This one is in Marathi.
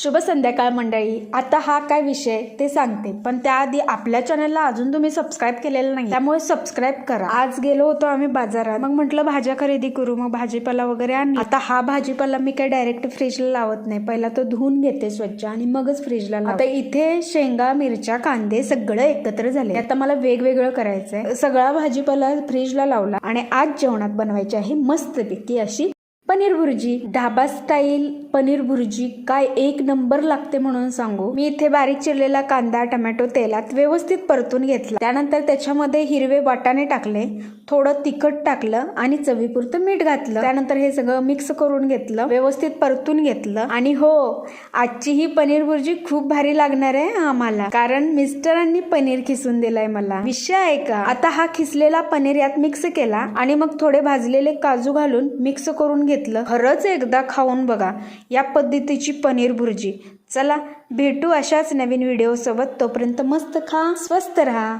शुभ संध्याकाळ मंडळी. आता हा काय विषय ते सांगते. पण त्याआधी आपल्या चॅनलला अजून तुम्ही सबस्क्राईब केलेलं नाही त्यामुळे सबस्क्राईब करा. आज गेलो होतो आम्ही बाजारात. मग म्हटलं भाज्या खरेदी करू मग भाजीपाला वगैरे आणली आता हा भाजीपाला मी काय डायरेक्ट फ्रीजला लावत नाही. पहिला तो धुवून घेते स्वच्छ आणि मगच फ्रीजला आता इथे शेंगा मिरच्या कांदे सगळं एकत्र झाले. आता मला वेगवेगळं करायचंय. सगळा भाजीपाला फ्रीजला लावला आणि आज जेवणात बनवायची आहे मस्तपैकी अशी पनीर भुर्जी ढाबा स्टाईल पनीर भुर्जी काय एक नंबर लागते म्हणून सांगू. मी इथे बारीक चिरलेला कांदा टमॅटो तेलात व्यवस्थित परतून घेतला. त्यानंतर त्याच्यामध्ये हिरवे वाटाणे टाकले थोडं तिखट टाकलं आणि चवीपुरतं मीठ घातलं. त्यानंतर हे सगळं मिक्स करून घेतलं व्यवस्थित परतून घेतलं. आणि हो आजची ही पनीर भुर्जी खूप भारी लागणार आहे आम्हाला कारण मिस्टरांनी पनीर खिसून दिलाय मला. विषय आहे का? आता हा खिसलेला पनीर यात मिक्स केला आणि मग थोडे भाजलेले काजू घालून मिक्स करून घेतलं. खरंच एकदा खाऊन बघा. या पद्धतीची पनीर भुर्जी. चला भेटू अशाच नवीन व्हिडिओसोबत तोपर्यंत मस्त खा स्वस्त राहा.